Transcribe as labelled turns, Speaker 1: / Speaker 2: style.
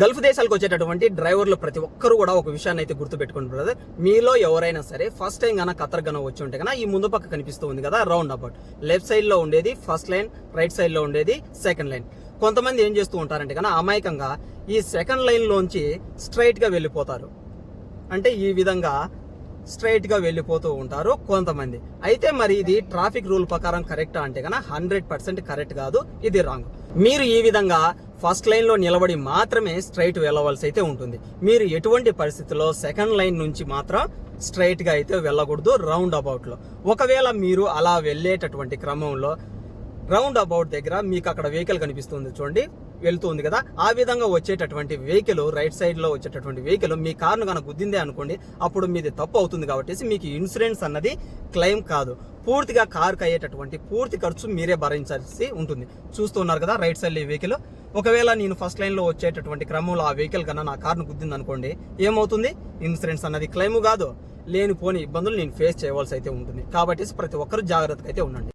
Speaker 1: Gulf దేశాలకు వచ్చేటటువంటి డ్రైవర్లు ప్రతి ఒక్కరు కూడా ఒక విషయాన్ని అయితే గుర్తుపెట్టుకోండి బ్రదర్ మీలో ఎవరైనా సరే ఫస్ట్ టైం కన్నా ఖతర్ గన వచ్చి ఉంటే కన్నా ఈ ముందు పక్క కనిపిస్తూ ఉంది కదా రౌండ్ అబౌట్ లెఫ్ట్ సైడ్లో ఉండేది ఫస్ట్ లైన్ రైట్ సైడ్లో ఉండేది సెకండ్ లైన్ కొంతమంది ఏం చేస్తూ ఉంటారంటే కన్నా అమాయకంగా ఈ సెకండ్ లైన్ లోంచి స్ట్రైట్గా వెళ్ళిపోతారు. అంటే ఈ విధంగా స్ట్రైట్గా వెళ్ళిపోతూ ఉంటారు కొంతమంది. అయితే మరి ఇది ట్రాఫిక్ రూల్ ప్రకారం కరెక్టా అంటే కన్నా హండ్రెడ్ పర్సెంట్ కరెక్ట్ కాదు ఇది రాంగ్ మీరు ఈ విధంగా ఫస్ట్ లైన్లో నిలబడి మాత్రమే స్ట్రైట్ వెళ్ళవలసి అయితే ఉంటుంది. మీరు ఎటువంటి పరిస్థితుల్లో సెకండ్ లైన్ నుంచి మాత్రం స్ట్రైట్గా అయితే వెళ్ళకూడదు రౌండ్ అబౌట్లో. ఒకవేళ మీరు అలా వెళ్ళేటటువంటి క్రమంలో రౌండ్ అబౌట్ దగ్గర మీకు అక్కడ వెహికల్ కనిపిస్తుంది చూడండి వెళ్తుంది కదా. ఆ విధంగా వచ్చేటటువంటి వెహికల్ రైట్ సైడ్లో వచ్చేటటువంటి వెహికల్ మీ కార్ను కనుక గుద్దిందే అనుకోండి అప్పుడు మీది తప్పు అవుతుంది కాబట్టి మీకు ఇన్సూరెన్స్ అన్నది క్లెయిమ్ కాదు. పూర్తిగా కారుకు అయ్యేటటువంటి పూర్తి ఖర్చు మీరే భరించాల్సి ఉంటుంది. చూస్తున్నారు కదా రైట్ సైడ్ ఈ వెహికల్. ఒకవేళ నేను ఫస్ట్ లైన్లో వచ్చేటటువంటి క్రమంలో ఆ వెహికల్ కన్నా నా కార్ను గుద్దింది అనుకోండి ఏమవుతుంది? ఇన్సూరెన్స్ అన్నది క్లెయిమ్ కాదు. లేనిపోని ఇబ్బందులు నేను ఫేస్ చేయవలసి అయితే ఉంటుంది. కాబట్టి ప్రతి ఒక్కరు జాగ్రత్తగా అయితే ఉండండి.